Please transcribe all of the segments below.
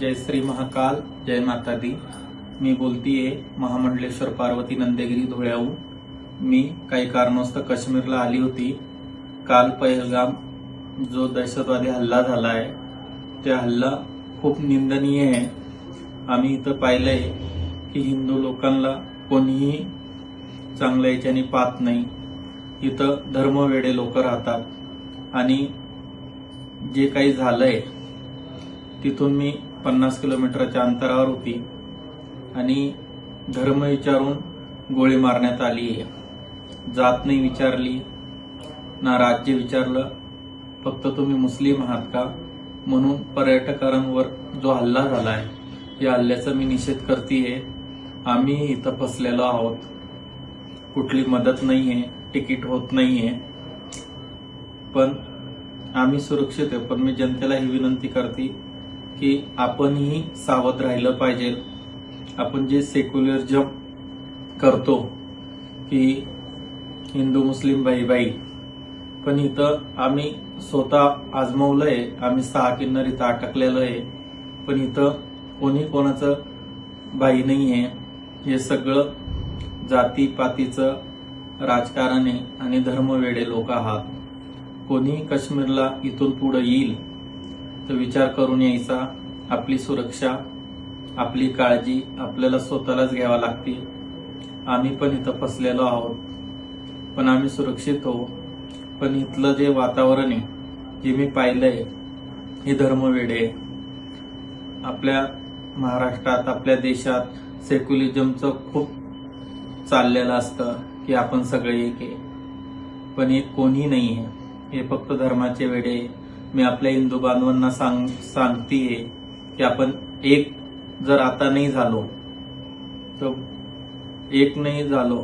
जय श्री महाकाल जय माता दी मी बोलतीये महामंडलेश्वर पार्वती नंदेगिरी धुळ्याहून. मी काही कारणास्तव काश्मीरला आली होती. काल पहलगाम जो दहशतवादी हल्ला झाला आहे त्या हल्ला खूप निंदनीय आहे. आम्ही इथं पाहिलंय की हिंदू लोकांना कोणीही चांगल्या याच्याने पाहत नाही. इथं धर्मवेडे लोक राहतात. आणि जे काही झालंय तिथून मी पन्नास किलोमीटरच्या अंतरावर होती आणि धर्म विचारून गोळी मारण्यात आली आहे. जात नाही विचारली ना राज्य विचारलं फक्त तुम्ही मुस्लिम आहात का? म्हणून पर्यटकांवर जो हल्ला झाला आहे या हल्ल्याचा मी निषेध करते आम्ही इथं फसलेलो आहोत. कुठली मदत नाहीये तिकीट होत नाहीये. पण आम्ही सुरक्षित आहे पण मी जनतेला ही विनंती करते की आपणही सावध राहिलं पाहिजे. आपण जे सेक्युलरिझम करतो की हिंदू मुस्लिम भाई भाई पण इथं आम्ही स्वतः आजमावलंय आम्ही सहा किन्नर इथं अटकलेलो आहे पण इथं कोणी कोणाचं बाई नाही आहे हे सगळं जातीपातीचं राजकारण आहे आणि धर्मवेडे लोक आहात. कोणी काश्मीरला इथून पुढे येईल. तर विचार करून यायचा. आपली सुरक्षा आपली काळजी आपल्याला स्वतःलाच घ्यावा लागते आम्ही पण इथं फसलेलो आहोत. पण आम्ही सुरक्षित हो. पण इथलं जे वातावरण आहे जे मी पाहिलंय हे धर्मवेडे आहे. आपल्या महाराष्ट्रात आपल्या देशात सेक्युलिझमचं खूप चाललेलं असतं की आपण सगळे एक आहे. पण हे कोणी नाही आहे. हे फक्त धर्माचे वेडे आहे. मी आपल्या हिंदू बांधवांना सांग सांगतीये की आपण एक जर आता नाही झालो तर एक नाही झालो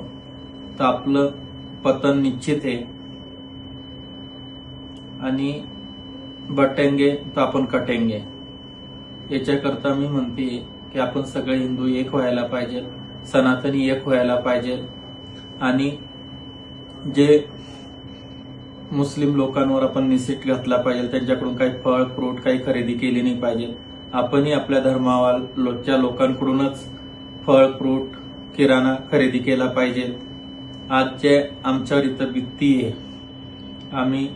तर आपलं पतन निश्चित आहे. आणि बटेंगे तर आपण कटेंगे. याच्याकरता मी म्हणते की आपण सगळे हिंदू एक व्हायला पाहिजे सनातनी एक व्हायला पाहिजे. आणि जे मुस्लिम लोकांवर आपण निसीट घातला पाहिजे त्यांच्याकडून काही फळ फ्रूट काही खरेदी केली नाही पाहिजे. आपणही आपल्या धर्माच्या लोकांकडूनच फळ फ्रूट किराणा खरेदी केला पाहिजे. आज जे आमच्यावर इथं भीती आहे. आम्ही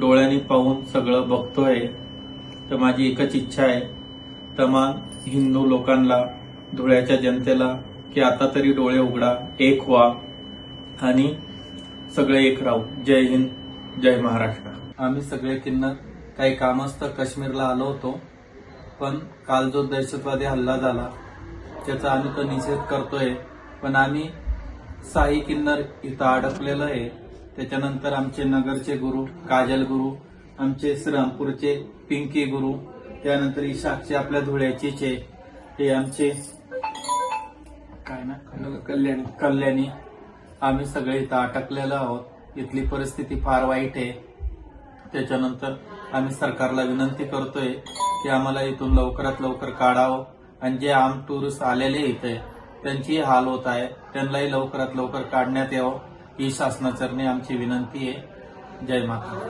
डोळ्यांनी पाहून सगळं बघतोय. तर माझी एकच इच्छा आहे तमाम हिंदू लोकांना धुळ्याच्या जनतेला की आता तरी डोळे उघडा एक व्हा आणि सगळे एक राहू. जय हिंद. जय महाराष्ट्र. आम्ही सगळे किन्नर. काही कामस्त काश्मीरला आलो होतो पण काल जो दहशतवादी हल्ला झाला त्याचा आम्ही तो निषेध करतोय. पण आम्ही साई किन्नर इथं अडकलेलं आहे. त्याच्यानंतर आमचे नगरचे गुरु काजल गुरु आमचे श्रीरामपूरचे पिंकी गुरु त्यानंतर इशाकचे आपल्या धुळ्याचेच आहे हे आमचे काय ना? कल्याणी. कल्याणी. आम्ही सगळे इथं अटकलेलो आहोत. इथली परिस्थिती फार वाईट आहे. त्याच्यानंतर आम्ही सरकारला विनंती करतोय की आम्हाला इथून लवकरात लवकर काढावं. आणि जे आम टुरिस्ट आलेले इथे त्यांची हाल होत आहे. त्यांनाही लवकरात लवकर काढण्यात यावं. ही शासनाचरणी आमची विनंती आहे. जय माता